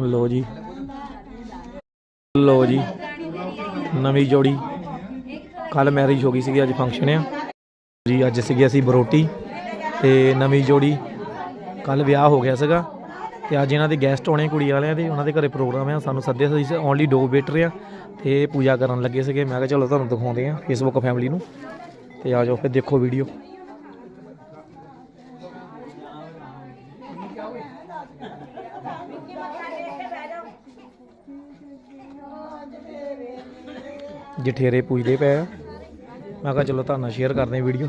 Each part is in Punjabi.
ਲੋ ਜੀ। ਲੋ ਜੀ। ਨਵੀਂ ਜੋੜੀ। ਕੱਲ ਮੈਰਿਜ ਹੋ ਗਈ ਸੀਗੀ, ਅੱਜ ਫੰਕਸ਼ਨ ਆ। ਜੀ, ਅੱਜ ਸੀਗੀ ਅਸੀਂ ਬਰੋਟੀ ਤੇ ਨਵੀਂ ਜੋੜੀ। ਕੱਲ ਵਿਆਹ ਹੋ ਗਿਆ ਸੀਗਾ ਤੇ ਅੱਜ ਇਹਨਾਂ ਦੇ ਗੈਸਟ ਆਉਣੇ ਕੁੜੀ ਵਾਲਿਆਂ ਦੇ। ਉਹਨਾਂ ਦੇ ਘਰੇ ਪ੍ਰੋਗਰਾਮ ਆ, ਸਾਨੂੰ ਸੱਦਿਆ ਸੀ ਓਨਲੀ ਦੋ ਵੇਟਰ ਆ ਤੇ ਪੂਜਾ ਕਰਨ ਲੱਗੇ ਸੀਗੇ। ਮੈਂ ਕਿਹਾ ਚਲੋ ਤੁਹਾਨੂੰ ਦਿਖਾਉਂਦੇ ਆ ਫੇਸਬੁੱਕ ਫੈਮਿਲੀ ਨੂੰ ਤੇ ਆ ਜਾਓ, ਫਿਰ ਦੇਖੋ ਵੀਡੀਓ ਜਠੇਰੇ ਪੂਜਦੇ ਪਏ ਆ। ਮੈਂ ਕਿਹਾ ਚਲੋ ਤੁਹਾਨੂੰ ਸ਼ੇਅਰ ਕਰਦੇ ਵੀਡੀਓ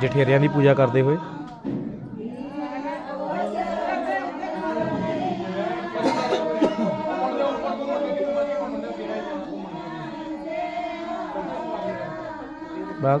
ਜਠੇਰਿਆਂ ਦੀ ਪੂਜਾ ਕਰਦੇ ਹੋਏ ਬਾਗ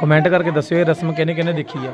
ਕਮੈਂਟ ਕਰਕੇ ਦੱਸਿਓ ਇਹ ਰਸਮ ਕਿਹਨੇ ਕਿਹਨੇ ਦੇਖੀ ਆ